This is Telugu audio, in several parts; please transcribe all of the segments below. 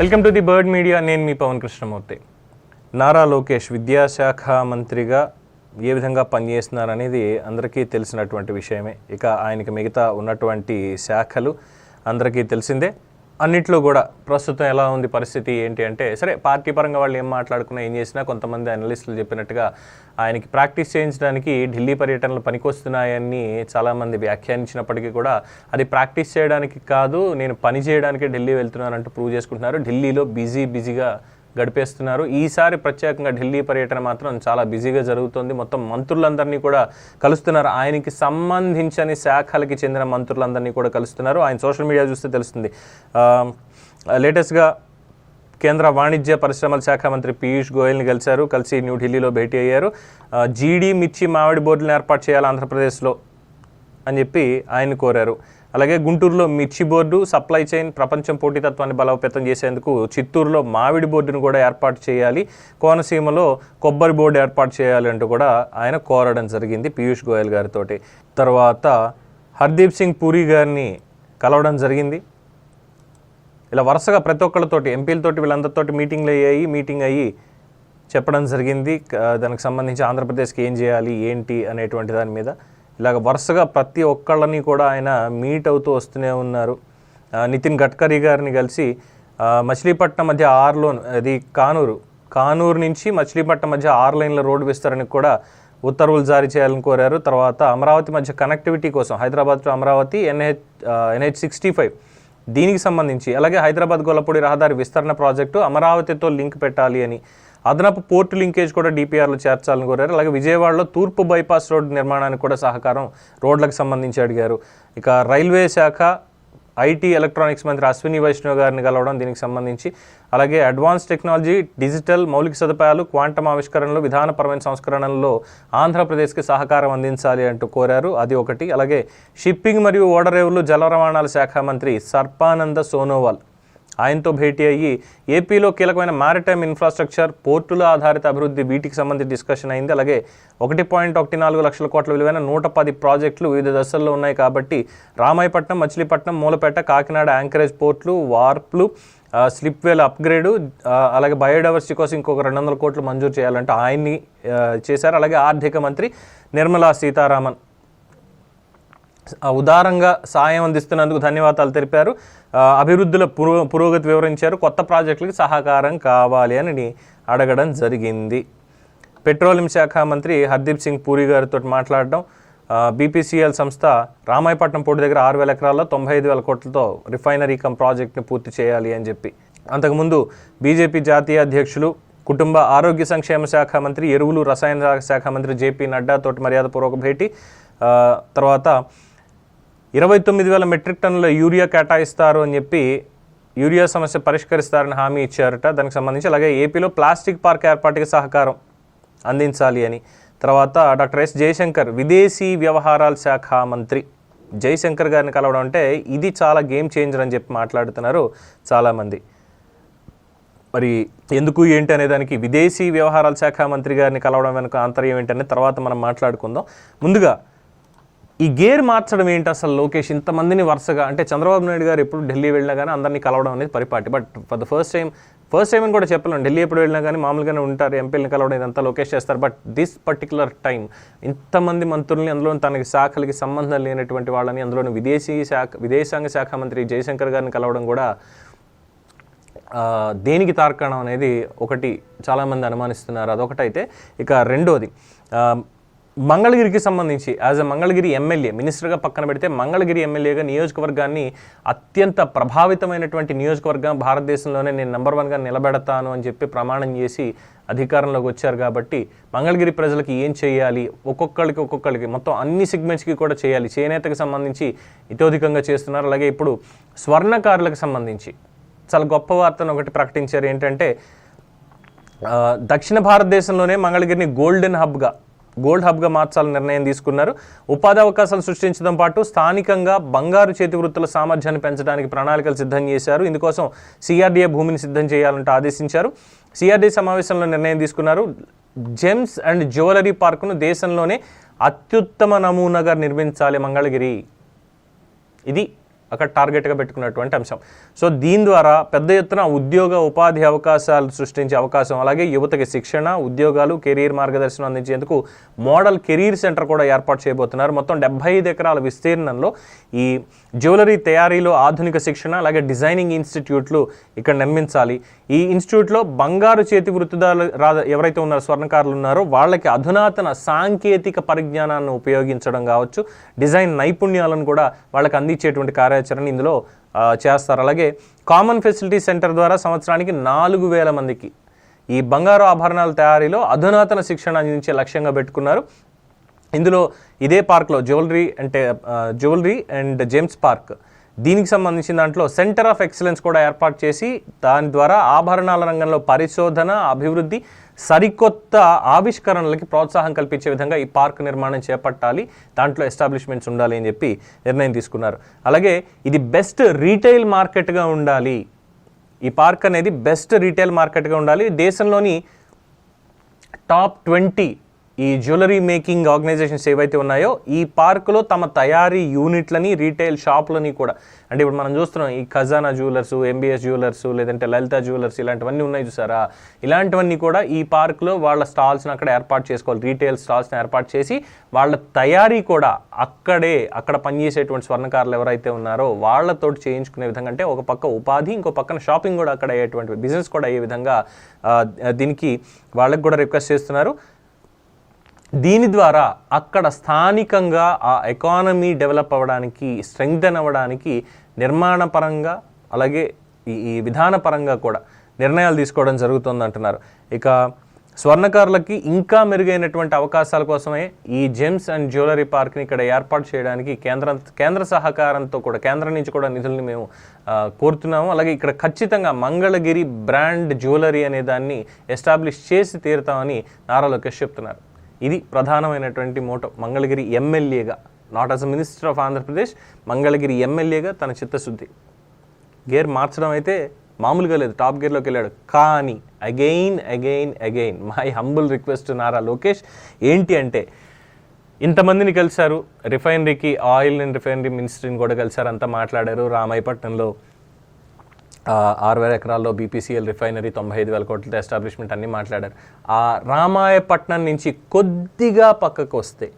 Welcome to the bird media. నేను మీ పవన్ కృష్ణమూర్తి. నారా లోకేష్ విద్యాశాఖ మంత్రిగా ఏ విధంగా పనిచేస్తున్నారనేది అందరికీ తెలిసినటువంటి విషయమే. ఇక ఆయనకి మిగతా ఉన్నటువంటి శాఖలు అందరికీ తెలిసిందే. అన్నిట్లో కూడా ప్రస్తుతం ఎలా ఉంది పరిస్థితి ఏంటి అంటే సరే పార్టీ పరంగా వాళ్ళు ఏం మాట్లాడుకున్నా ఏం చేసినా కొంతమంది అనలిస్టులు చెప్పినట్టుగా ఆయనకి ప్రాక్టీస్ చేయించడానికి ఢిల్లీ పర్యటనలు పనికొస్తున్నాయని చాలామంది వ్యాఖ్యానించినప్పటికీ కూడా అది ప్రాక్టీస్ చేయడానికి కాదు నేను పని చేయడానికి ఢిల్లీ వెళ్తున్నానంటూ ప్రూవ్ చేసుకుంటున్నారు. ఢిల్లీలో బిజీ బిజీగా గడిపేస్తున్నారు. ఈసారి ప్రత్యేకంగా ఢిల్లీ పర్యటన మాత్రం చాలా బిజీగా జరుగుతుంది. మొత్తం మంత్రులందరినీ కూడా కలుస్తున్నారు. ఆయనకి సంబంధించని శాఖలకి చెందిన మంత్రులందరినీ కూడా కలుస్తున్నారు. ఆయన సోషల్ మీడియా చూస్తే తెలుస్తుంది. లేటెస్ట్గా కేంద్ర వాణిజ్య పరిశ్రమల శాఖ మంత్రి పీయూష్ గోయల్ని కలిశారు. కలిసి న్యూఢిల్లీలో భేటీ అయ్యారు. జీడీ మిర్చి మామిడి బోర్డులను ఏర్పాటు చేయాలి ఆంధ్రప్రదేశ్లో అని చెప్పి ఆయన కోరారు. అలాగే గుంటూరులో మిర్చి బోర్డు సప్లై చైన్ ప్రపంచం పోటీతత్వాన్ని బలోపేతం చేసేందుకు చిత్తూరులో మామిడి బోర్డును కూడా ఏర్పాటు చేయాలి. కోనసీమలో కొబ్బరి బోర్డు ఏర్పాటు చేయాలంటూ కూడా ఆయన కోరడం జరిగింది పీయూష్ గోయల్ గారితో తర్వాత హర్దీప్ సింగ్ పూరి గారిని కలవడం జరిగింది. ఇలా వరుసగా ప్రతి ఒక్కళ్ళతోటి ఎంపీలతోటి వీళ్ళందరితోటి మీటింగ్లు అయ్యాయి. మీటింగ్ అయ్యి చెప్పడం జరిగింది. దానికి సంబంధించి ఆంధ్రప్రదేశ్కి ఏం చేయాలి ఏంటి అనేటువంటి దాని మీద ఇలాగ వరుసగా ప్రతి ఒక్కళ్ళని కూడా ఆయన మీట్ అవుతూ వస్తూనే ఉన్నారు. నితిన్ గడ్కరీ గారిని కలిసి మచిలీపట్నం మధ్య ఆరు లోన్ అది కానూరు కానూరు నుంచి మచిలీపట్నం మధ్య ఆరు లైన్ల రోడ్డు విస్తరణకు కూడా ఉత్తర్వులు జారీ చేయాలని కోరారు. తర్వాత అమరావతి మధ్య కనెక్టివిటీ కోసం Hyderabad to Amaravati NH NH sixty five దీనికి సంబంధించి అలాగే హైదరాబాద్ గొల్లపూడి రహదారి విస్తరణ ప్రాజెక్టు అమరావతితో లింక్ పెట్టాలి అని అదనపు పోర్టు లింకేజ్ కూడా డిపిఆర్లో చేర్చాలని కోరారు. అలాగే విజయవాడలో తూర్పు బైపాస్ రోడ్డు నిర్మాణానికి కూడా సహకారం రోడ్లకు సంబంధించి అడిగారు. ఇక రైల్వే శాఖ ఐటీ ఎలక్ట్రానిక్స్ మంత్రి అశ్విని వైష్ణవ్ గారిని కలవడం దీనికి సంబంధించి అలాగే అడ్వాన్స్ టెక్నాలజీ డిజిటల్ మౌలిక సదుపాయాలు క్వాంటమ్ ఆవిష్కరణలు విధానపరమైన సంస్కరణల్లో ఆంధ్రప్రదేశ్కి సహకారం అందించాలి అంటూ కోరారు. అది ఒకటి. అలాగే షిప్పింగ్ మరియు ఓడరేవులు జల రవాణాల శాఖ మంత్రి సర్పానంద సోనోవాల్ ఆయనతో భేటీ అయ్యి ఏపీలో కీలకమైన మారిటైమ్ ఇన్ఫ్రాస్ట్రక్చర్ పోర్టుల ఆధారిత అభివృద్ధి వీటికి సంబంధించి డిస్కషన్ అయింది. అలాగే ఒకటి పాయింట్ ఒకటి నాలుగు లక్షల కోట్ల విలువైన నూట పది ప్రాజెక్టులు వివిధ దశల్లో ఉన్నాయి కాబట్టి రామాయపట్నం మచిలీపట్నం మూలపేట కాకినాడ యాంకరేజ్ పోర్ట్లు వార్ప్లు స్లిప్ వేల్ అప్గ్రేడు అలాగే బయోడైవర్సిటీ కోసం ఇంకొక రెండు వందల కోట్లు మంజూరు చేయాలంటే ఆయన్ని చేశారు. అలాగే ఆర్థిక మంత్రి నిర్మలా సీతారామన్. ఉదారంగా సాయం అందిస్తున్నందుకు ధన్యవాదాలు తెలిపారు. అభివృద్ధుల పురో పురోగతి వివరించారు. కొత్త ప్రాజెక్టులకు సహకారం కావాలి అని అడగడం జరిగింది. పెట్రోలియం శాఖ మంత్రి హర్దీప్ సింగ్ పూరి గారితో మాట్లాడడం బీపీసీఎల్ సంస్థ రామాయపట్నం పోటీ దగ్గర ఆరు వేల ఎకరాల్లో తొంభై ఐదు వేల కోట్లతో రిఫైనరీ కమ్ ప్రాజెక్ట్ని పూర్తి చేయాలి అని చెప్పి. అంతకుముందు బీజేపీ జాతీయ అధ్యక్షులు కుటుంబ ఆరోగ్య సంక్షేమ శాఖ మంత్రి ఎరువులు రసాయన శాఖ మంత్రి జేపీ నడ్డా తోటి మర్యాదపూర్వక భేటీ తర్వాత ఇరవై తొమ్మిది వేల మెట్రిక్ టన్నుల యూరియా కేటాయిస్తారు అని చెప్పి యూరియా సమస్య పరిష్కరిస్తారని హామీ ఇచ్చారట. దానికి సంబంధించి అలాగే ఏపీలో ప్లాస్టిక్ పార్క్ ఏర్పాటుకి సహకారం అందించాలి అని. తర్వాత డాక్టర్ ఎస్ జయశంకర్ విదేశీ వ్యవహారాల శాఖ మంత్రి జయశంకర్ గారిని కలవడం అంటే ఇది చాలా గేమ్ చేంజర్ అని చెప్పి మాట్లాడుతున్నారు చాలామంది. మరి ఎందుకు ఏంటి అనే దానికి విదేశీ వ్యవహారాల శాఖ మంత్రి గారిని కలవడం వెనుక ఆంతర్యం ఏంటనే తర్వాత మనం మాట్లాడుకుందాం. ముందుగా ఈ గేర్ మార్చడం ఏంటి అసలు లోకేష్? ఇంతమందిని వరుసగా అంటే చంద్రబాబు నాయుడు గారు ఎప్పుడు ఢిల్లీ వెళ్ళినా కానీ అందరినీ కలవడం అనేది పరిపాటి. But for the first time first time అని కూడా చెప్పలేం. ఢిల్లీ ఎప్పుడు వెళ్ళినా కానీ మామూలుగానే ఉంటారు ఎంపీలను కలవడం ఇదంతా లోకేష్ చేస్తారు. బట్ దిస్ పర్టికులర్ టైం ఇంతమంది మంత్రుల్ని అందులో తనకి శాఖలకి సంబంధం లేనటువంటి వాళ్ళని అందులోని విదేశీ శాఖ విదేశాంగ శాఖ మంత్రి జయశంకర్ గారిని కలవడం కూడా దేనికి తార్కాణం అనేది ఒకటి చాలామంది అనుమానిస్తున్నారు. అదొకటైతే ఇక రెండోది మంగళగిరికి సంబంధించి యాజ్ ఎ మంగళగిరి ఎమ్మెల్యే మినిస్టర్గా పక్కన పెడితే మంగళగిరి ఎమ్మెల్యేగా నియోజకవర్గాన్ని అత్యంత ప్రభావితమైనటువంటి నియోజకవర్గం భారతదేశంలోనే నేను నెంబర్ వన్గా నిలబెడతాను అని చెప్పి ప్రమాణం చేసి అధికారంలోకి వచ్చారు కాబట్టి మంగళగిరి ప్రజలకి ఏం చేయాలి? ఒక్కొక్కరికి ఒక్కొక్కరికి మొత్తం అన్ని సెగ్మెంట్స్కి కూడా చేయాలి. చేనేతకు సంబంధించి ఇతోధికంగా చేస్తున్నారు. అలాగే ఇప్పుడు స్వర్ణకారులకు సంబంధించి చాలా గొప్ప వార్తను ఒకటి ప్రకటించారు. ఏంటంటే దక్షిణ భారతదేశంలోనే మంగళగిరిని గోల్డెన్ హబ్గా గోల్డ్ హబ్గా మార్చాలని నిర్ణయం తీసుకున్నారు. ఉపాధి అవకాశాలు సృష్టించడం పాటు స్థానికంగా బంగారు చేతి వృత్తుల సామర్థ్యాన్ని పెంచడానికి ప్రణాళికలు సిద్ధం చేశారు. ఇందుకోసం సిఆర్డీఏ భూమిని సిద్ధం చేయాలంటూ ఆదేశించారు. సిఆర్డీ సమావేశంలో నిర్ణయం తీసుకున్నారు. జెమ్స్ అండ్ జ్యువెలరీ పార్కును దేశంలోనే అత్యుత్తమ నమూనాగా నిర్మించాలి మంగళగిరి. ఇది అక్కడ టార్గెట్గా పెట్టుకున్నటువంటి అంశం. సో దీని ద్వారా పెద్ద ఎత్తున ఉద్యోగ ఉపాధి అవకాశాలు సృష్టించే అవకాశం అలాగే యువతకి శిక్షణ ఉద్యోగాలు కెరీర్ మార్గదర్శనం అందించేందుకు మోడల్ కెరీర్ సెంటర్ కూడా ఏర్పాటు చేయబోతున్నారు. మొత్తం డెబ్బై ఐదు ఎకరాల విస్తీర్ణంలో ఈ జ్యువెలరీ తయారీలో ఆధునిక శిక్షణ అలాగే డిజైనింగ్ ఇన్స్టిట్యూట్లు ఇక్కడ నిర్మించాలి. ఈ ఇన్స్టిట్యూట్లో బంగారు చేతి వృత్తిదారులు రా ఎవరైతే ఉన్నారో స్వర్ణకారులు ఉన్నారో వాళ్ళకి అధునాతన సాంకేతిక పరిజ్ఞానాన్ని ఉపయోగించడం కావచ్చు డిజైన్ నైపుణ్యాలను కూడా వాళ్ళకి అందించేటువంటి కార్యాచరణ ఇందులో చేస్తారు. అలాగే కామన్ ఫెసిలిటీ సెంటర్ ద్వారా సంవత్సరానికి నాలుగు వేల మందికి ఈ బంగారు ఆభరణాల తయారీలో అధునాతన శిక్షణ అందించే లక్ష్యంగా పెట్టుకున్నారు. ఇందులో ఇదే పార్క్లో జ్యువెలరీ అంటే జ్యువెలరీ అండ్ జేమ్స్ పార్క్. దీనికి సంబంధించిన దాంట్లో సెంటర్ ఆఫ్ ఎక్సలెన్స్ కూడా ఏర్పాటు చేసి దాని ద్వారా ఆభరణాల రంగంలో పరిశోధన అభివృద్ధి సరికొత్త ఆవిష్కరణలకి ప్రోత్సాహం కల్పించే విధంగా ఈ పార్క్ నిర్మాణం చేపట్టాలి. దాంట్లో ఎస్టాబ్లిష్మెంట్స్ ఉండాలి అని చెప్పి నిర్ణయం తీసుకున్నారు. అలాగే ఇది బెస్ట్ రీటైల్ మార్కెట్గా ఉండాలి. ఈ పార్క్ అనేది బెస్ట్ రీటైల్ మార్కెట్గా ఉండాలి. దేశంలోని టాప్ ట్వంటీ ఈ జ్యువెలరీ మేకింగ్ ఆర్గనైజేషన్స్ ఏవైతే ఉన్నాయో ఈ పార్కులో తమ తయారీ యూనిట్లని రీటైల్ షాపులని కూడా. అంటే ఇప్పుడు మనం చూస్తున్నాం ఈ ఖజానా జ్యువెలర్స్ ఎంబీఎస్ జ్యువెలర్స్ లేదంటే లలిత జ్యువెలర్స్ ఇలాంటివన్నీ ఉన్నాయి చూసారా? ఇలాంటివన్నీ కూడా ఈ పార్కులో వాళ్ళ స్టాల్స్ని అక్కడ ఏర్పాటు చేసుకోవాలి రీటైల్ స్టాల్స్ని ఏర్పాటు చేసి వాళ్ళ తయారీ కూడా అక్కడే అక్కడ పనిచేసేటువంటి స్వర్ణకారులు ఎవరైతే ఉన్నారో వాళ్ళతో చేయించుకునే విధంగా అంటే ఒక పక్క ఉపాధి ఇంకో పక్కన షాపింగ్ కూడా అక్కడ అయ్యేటువంటి బిజినెస్ కూడా అయ్యే విధంగా దీనికి వాళ్ళకి కూడా రిక్వెస్ట్ చేస్తున్నారు. దీని ద్వారా అక్కడ స్థానికంగా ఆ ఎకానమీ డెవలప్ అవ్వడానికి స్ట్రెంగ్తన్ అవ్వడానికి నిర్మాణపరంగా అలాగే ఈ విధానపరంగా కూడా నిర్ణయాలు తీసుకోవడం జరుగుతుంది అంటున్నారు ఇక స్వర్ణకారులకి ఇంకా మెరుగైనటువంటి అవకాశాల కోసమే ఈ జెమ్స్ అండ్ జ్యువెలరీ పార్క్ని ఇక్కడ ఏర్పాటు చేయడానికి కేంద్ర కేంద్ర సహకారంతో కూడా కేంద్రం నుంచి కూడా నిధుల్ని మేము కోరుతున్నాము. అలాగే ఇక్కడ ఖచ్చితంగా మంగళగిరి బ్రాండ్ జ్యువెలరీ అనే దాన్ని ఎస్టాబ్లిష్ చేసి తీరుతామని నారా లోకేష్ చెప్తున్నారు. ఇది ప్రధానమైనటువంటి మోటో మంగళగిరి ఎమ్మెల్యేగా not as a minister of Andhra Pradesh Mangalagiri ఎమ్మెల్యేగా తన చిత్తశుద్ధి. గేర్ మార్చడం అయితే మామూలుగా లేదు టాప్ గేర్లోకి వెళ్ళాడు. కానీ again again again my humble request Nara Lokesh ఏంటి అంటే ఇంతమందిని కలిశారు రిఫైనరీకి ఆయిల్ అండ్ రిఫైనరీ మినిస్ట్రీని కూడా కలిశారు అంతా మాట్లాడారు. రామాయపట్నంలో ఆరు వేల ఎకరాల్లో బీపీసీఎల్ రిఫైనరీ తొంభై ఐదు వేల కోట్లతో ఎస్టాబ్లిష్మెంట్ అన్నీ మాట్లాడారు. ఆ రామాయపట్నం నుంచి కొద్దిగా పక్కకు వస్తే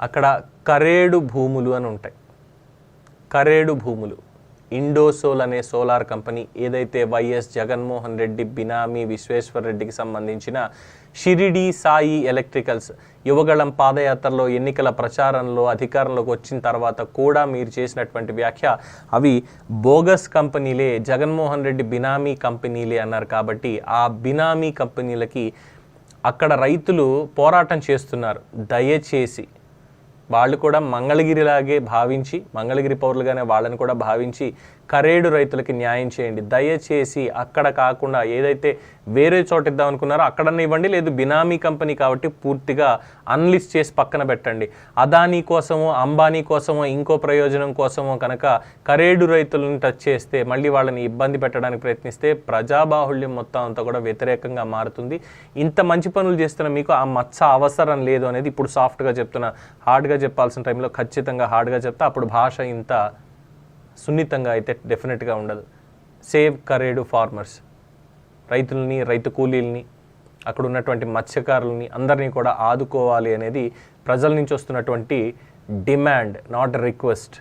అక్కడ కరేడు భూములు అని ఉంటాయి. కరేడు భూములు. ఇండోసోల్ అనే సోలార్ కంపెనీ ఏదైతే వైఎస్ జగన్మోహన్ రెడ్డి బినామీ విశ్వేశ్వర్ రెడ్డికి సంబంధించిన షిరిడి సాయి ఎలక్ట్రికల్స్ యువగళం పాదయాత్రలో ఎన్నికల ప్రచారంలో అధికారంలోకి వచ్చిన తర్వాత కూడా మీరు చేసినటువంటి వ్యాఖ్య అవి బోగస్ కంపెనీలే జగన్మోహన్ రెడ్డి బినామీ కంపెనీలే అన్నారు కాబట్టి ఆ బినామీ కంపెనీలకి అక్కడ రైతులు పోరాటం చేస్తున్నారు. దయచేసి వాళ్ళు కూడా మంగళగిరిలాగే భావించి మంగళగిరి పౌరులుగానే వాళ్ళని కూడా భావించి కరేడు రైతులకి న్యాయం చేయండి. దయచేసి అక్కడ కాకుండా ఏదైతే వేరే చోట ఇద్దాం అనుకున్నారో అక్కడన్నా ఇవ్వండి. లేదు బినామీ కంపెనీ కాబట్టి పూర్తిగా అన్లిస్ట్ చేసి పక్కన పెట్టండి. అదానీ కోసమో అంబానీ కోసమో ఇంకో ప్రయోజనం కోసమో కనుక కరేడు రైతులను టచ్ చేస్తే మళ్ళీ వాళ్ళని ఇబ్బంది పెట్టడానికి ప్రయత్నిస్తే ప్రజాబాహుళ్యం మొత్తం అంతా కూడా వ్యతిరేకంగా మారుతుంది. ఇంత మంచి పనులు చేస్తున్న మీకు ఆ మచ్చ అవసరం లేదు అనేది ఇప్పుడు సాఫ్ట్గా చెప్తున్నా హార్డ్గా చెప్పాల్సిన టైంలో ఖచ్చితంగా హార్డ్గా చెప్తా. అప్పుడు భాష ఇంత సున్నితంగా అయితే డెఫినెట్గా ఉండదు. సేవ్ కరేడు ఫార్మర్స్ రైతుల్ని రైతు కూలీల్ని అక్కడ ఉన్నటువంటి మత్స్యకారులని అందరినీ కూడా ఆదుకోవాలి అనేది ప్రజల నుంచి వస్తున్నటువంటి డిమాండ్ నాట్ రిక్వెస్ట్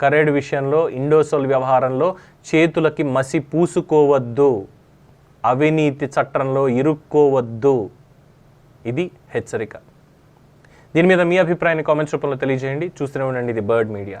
కరేడు విషయంలో ఇండోసోల్ వ్యవహారంలో చేతులకి మసి పూసుకోవద్దు. అవినీతి చట్టంలో ఇరుక్కోవద్దు. ఇది హెచ్చరిక. దీని మీద మీ అభిప్రాయాన్ని కామెంట్స్ రూపంలో తెలియజేయండి. చూస్తూనే ఉండండి. ఇది బర్డ్ మీడియా